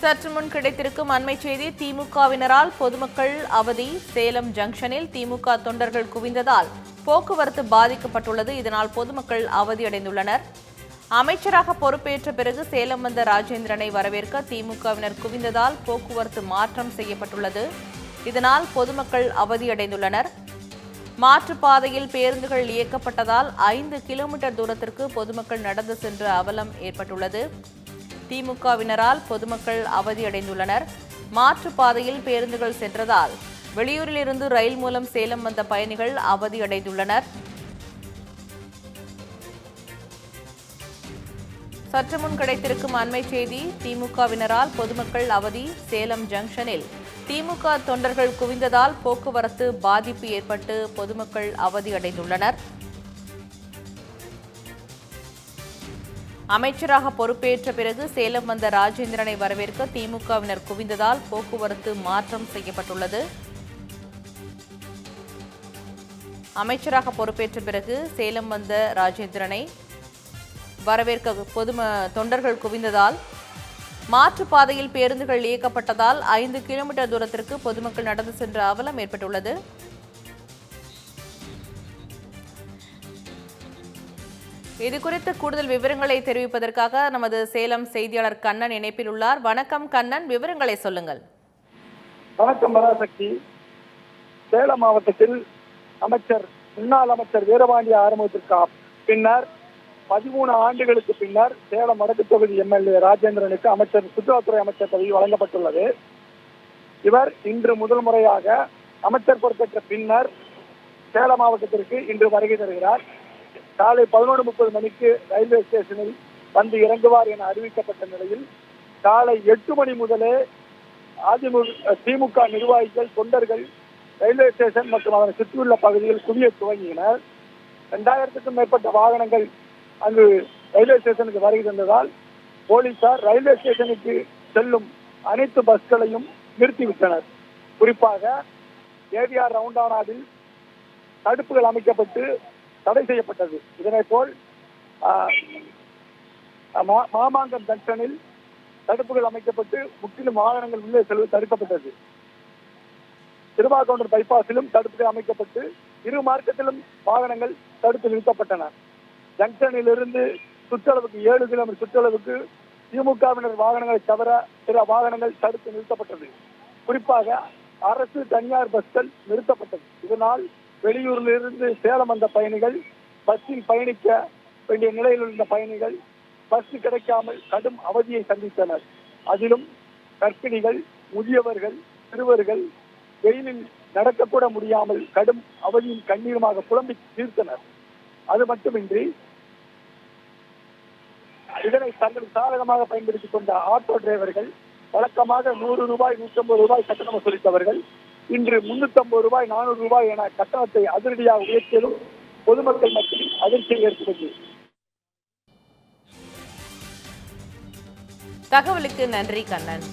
சற்று முன் கிடைத்திருக்கும் அண்மை செய்தி திமுகவினரால் பொதுமக்கள் அவதி சேலம் ஜங்ஷனில் திமுக தொண்டர்கள் குவிந்ததால் போக்குவரத்து பாதிக்கப்பட்டுள்ளது. இதனால் பொதுமக்கள் அவதியடைந்துள்ளனர். அமைச்சராக பொறுப்பேற்ற பிறகு சேலம் வந்த ராஜேந்திரனை வரவேற்க திமுகவினர் குவிந்ததால் போக்குவரத்து மாற்றம் செய்யப்பட்டுள்ளது. இதனால் பொதுமக்கள் அவதியடைந்துள்ளனர். மாற்றுப்பாதையில் பேருந்துகள் இயக்கப்பட்டதால் ஐந்து கிலோமீட்டர் தூரத்திற்கு பொதுமக்கள் நடந்து சென்ற அவலம் ஏற்பட்டுள்ளது. திமுகவினரால் பொதுமக்கள் அவதியடைந்துள்ளனர். மாற்றுப்பாதையில் பேருந்துகள் சென்றதால் வெளியூரிலிருந்து ரயில் மூலம் சேலம் வந்த பயணிகள் அவதியடைந்துள்ளனர். சற்று முன் கிடைத்திருக்கும் அண்மை செய்தி திமுகவினரால் பொதுமக்கள் அவதி சேலம் ஜங்ஷனில். திமுக தொண்டர்கள் குவிந்ததால் போக்குவரத்து பாதிப்பு ஏற்பட்டு பொதுமக்கள் அவதியடைந்துள்ளனர். அமைச்சராக பொறுப்பேற்ற பிறகு சேலம் வந்த ராஜேந்திரனை வரவேற்க திமுகவினர் குவிந்ததால் போக்குவரத்து மாற்றம் செய்யப்பட்டுள்ளது. அமைச்சராக பொறுப்பேற்ற பிறகு சேலம் வந்த ராஜேந்திரனை வரவேற்க பொதும தொண்டர்கள் குவிந்ததால் மாற்றுப்பாதையில் பேருந்துகள் இயக்கப்பட்டதால் ஐந்து கிலோமீட்டர் தூரத்திற்கு பொதுமக்கள் நடந்து சென்ற அவலம் ஏற்பட்டுள்ளது. இது குறித்து கூடுதல் விவரங்களை தெரிவிப்பதற்காக நமது சேலம் செய்தியாளர் கண்ணன் இணைப்பில் உள்ளார். வணக்கம் கண்ணன் விவரங்களை சொல்லுங்கள். வணக்கம் பராசக்தி சேலம் மாவட்டத்தில் அமைச்சர் முன்னாள் அமைச்சர் வீரபாண்டிய ஆரம்பத்திற்கு பின்னர் பதிமூணு ஆண்டுகளுக்கு பின்னர் சேலம் வடக்கு தொகுதி எம்எல்ஏ ராஜேந்திரனுக்கு அமைச்சர் சுற்றுலாத்துறை அமைச்சர் பதவி வழங்கப்பட்டுள்ளது. இவர் இன்று முதல் முறையாக அமைச்சர் பொறுப்பேற்ற பின்னர் சேலம் மாவட்டத்திற்கு இன்று வருகை தருகிறார். காலை பதினோரு முப்பது மணிக்கு ரயில்வே ஸ்டேஷனில் வந்து இறங்குவார் என அறிவிக்கப்பட்ட நிலையில் காலை எட்டு மணி முதலே அதிமுக திமுக நிர்வாகிகள் தொண்டர்கள் ரயில்வே ஸ்டேஷன் மற்றும் அதனை சுற்றியுள்ள பகுதியில் குவிய துவங்கினர். இரண்டாயிரத்துக்கும் மேற்பட்ட வாகனங்கள் அங்கு ரயில்வே ஸ்டேஷனுக்கு வருகை தந்ததால் போலீசார் ரயில்வே ஸ்டேஷனுக்கு செல்லும் அனைத்து பஸ்களையும் நிறுத்திவிட்டனர். குறிப்பாக ஏவிஆர் ரவுண்டானாவில் தடுப்புகள் அமைக்கப்பட்டு தடை செய்யப்பட்டது. இதனை போல் மாமாங்கம் ஜங்ஷனில் தடுப்புகள் அமைக்கப்பட்டு முற்றிலும் வாகனங்கள் உள்ளே செல்வது தடுக்கப்பட்டது. திருவாகவுண்டர் பைபாஸிலும் தடுப்புகள் அமைக்கப்பட்டு இரு மார்க்கத்திலும் வாகனங்கள் தடுத்து நிறுத்தப்பட்டன. ஜங்ஷனில் இருந்து சுற்றளவுக்கு ஏழு கிலோமீட்டர் சுற்றளவுக்கு திமுகவினர் வாகனங்களை தவிர பிற வாகனங்கள் தடுத்து நிறுத்தப்பட்டது. குறிப்பாக அரசு தனியார் பஸ்கள் நிறுத்தப்பட்டது. இதனால் வெளியூரில் இருந்து சேலம் வந்த பயணிகள் பஸ்ஸில் பயணிக்க வேண்டிய நிலையில் இருந்த பயணிகள் பஸ் கிடைக்காமல் கடும் அவதியை சந்தித்தனர். அதிலும் கர்ப்பிணிகள் முதியவர்கள் சிறுவர்கள் வெயிலில் நடக்கக்கூட முடியாமல் கடும் அவதியின் கண்ணீருமாக புலம்பி தீர்த்தனர் அது மட்டுமின்றி இதனை தங்கள் சாதகமாக பயன்படுத்திக் கொண்ட ஆட்டோ டிரைவர்கள் வழக்கமாக நூறு ரூபாய் நூற்றம்பது ஐம்பது ரூபாய் கட்டணம் வசூலித்தவர்கள் இன்று முன்னூத்தி ஐம்பது ரூபாய் நானூறு ரூபாய் என கட்டணத்தை அதிரடியாக உயர்த்தியதும் பொதுமக்கள் மத்தியில் அதிர்ச்சியை ஏற்பட்டது. தகவலுக்கு நன்றி கண்ணன்.